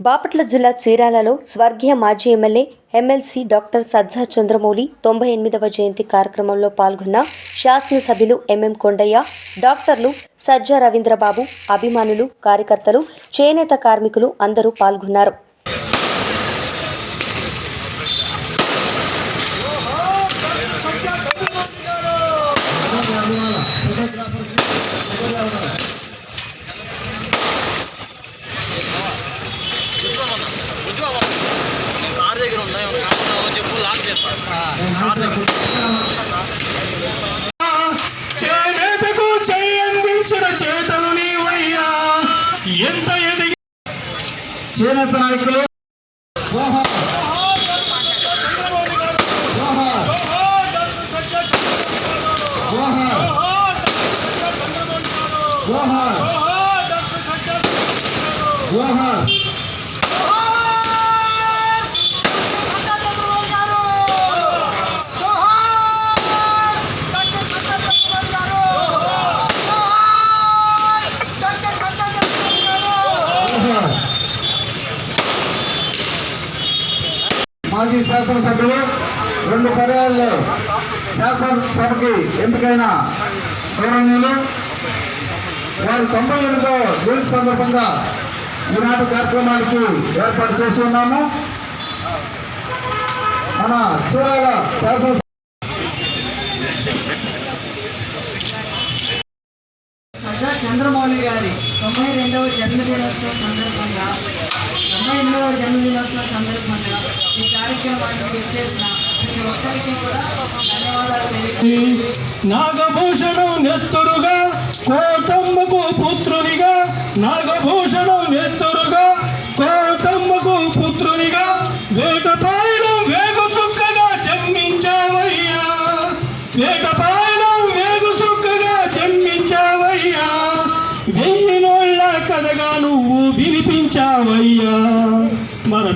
బాపట్ల జిల్లా చీరాలలో స్వర్గీయ మాజీ MLA MLC doctor Sajja Chandramouli తొంభై ఎనిమిదవ జయంతి కార్యక్రమంలో పాల్గొన్న శాసనసభ్యులు ఎంఎం కొండయ్య డాక్టర్లు సజ్జా రవీంద్రబాబు అభిమానులు కార్యకర్తలు చేనేత కార్మికులు అందరూ పాల్గొన్నారు. కార్ దగ్గర ఉన్నాయి ఏమైనా కావాలన్నా చెప్పు లాక్ చేస్తాను కార్ దగ్గర చేనేతకు చేయందించిన చేతలు నీవయ్యా ఎంత ఎదిగి చేనేత నాయకులు జోహార్. జోహార్. జోహార్. జోహార్. జోహార్. మాజీ శాసనసభ్యులు రెండు పర్యాలు శాసనసభకి ఎంపికైన గౌరవనీయులు వారి తొంభై ఎనిమిదో జయంతి సందర్భంగా ఈనాటి కార్యక్రమానికి ఏర్పాటు చేసి ఉన్నాము. మన చీరాల శాసన చంద్రమౌళి గారి తొంభై రెండవ జన్మదినోత్సవం సందర్భంగా తొంభై ఎనిమిదవ జన్మదినోత్సవం సందర్భంగా కార్యక్రమానికి ఇచ్చేసిన ప్రతి ఒక్కరికి కూడా ధన్యవాదాలు. తెలియ నాగభూషణం నెత్తురుగా కోటమ్మకు పుత్రునిగా. నాగభూషణం నెత్తురుగా కోటమ్మకు పుత్రునిగా. వేటపాయనం వేగు సుక్కగా జన్మించావయ్యా. వేటపాయనం వేగు సుక్కగా జన్మించావయ్యా. వెయ్యి నోళ్ళ కథగా నువ్వు వినిపించావయ్యా. మన